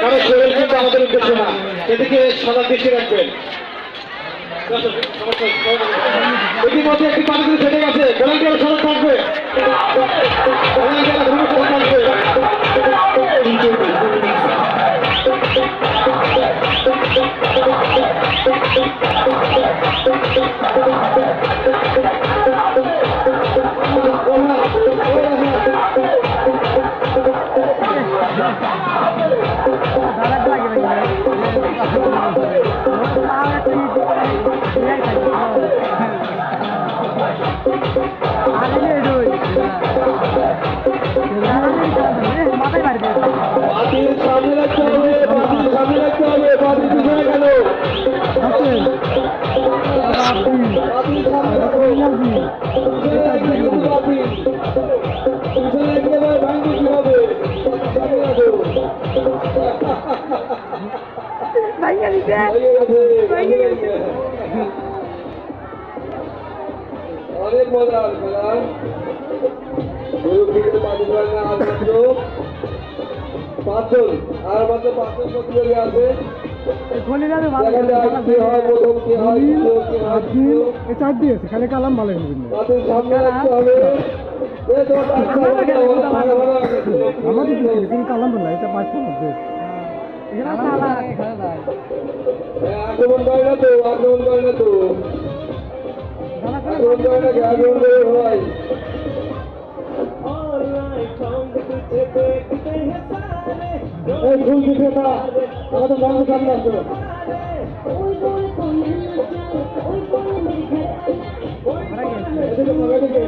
কারও শরীর কিন্তু আমাদের উদ্দেশ্য না। এদিকে সদা দৃষ্টি রাখবেন। ইতিমধ্যে একটি পানিগুলি ফেটে গেছে। ভলান্টিয়ার সদা থাকবে। ভলান্টিয়ার দ্রুত অনেক বাতিল করে না পাঁচজন আর মাত্র পাঁচজন প্রতিযোগী আছে হয় হয় হয়। চার দিয়েছে খালি কালাম ভালো। আমাদের কিন্তু কালাম ভালো এটা পাঁচটার মধ্যে আক্রমণ করে না তো আক্রমণ করে না তো আক্রমণ করে না আক্রমণ করে ভাই এই ফুল বিক্রেতা আমাদের বন্ধ সামনে আসো এদিকে তো, এদিকে।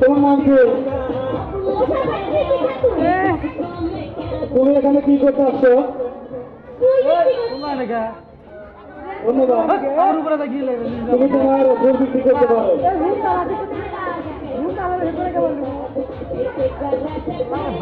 তোমার নাম কি? তুমি এখানে কি করতে আসছো? তুমি তোমার ফুল করতে পারো।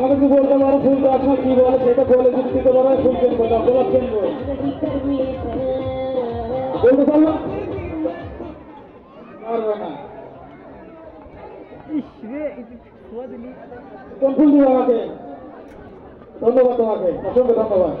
যদি বলতে পারো? ফুল তো সময় কি বলে? সেটা বলে যুক্তি আমি ফুল কিনবো না গোলাপ কিনবো বলতে পারল পারবে না। কোন ফুল দিবে আমাকে? ধন্যবাদ তোমাকে। অসংখ্য ধন্যবাদ।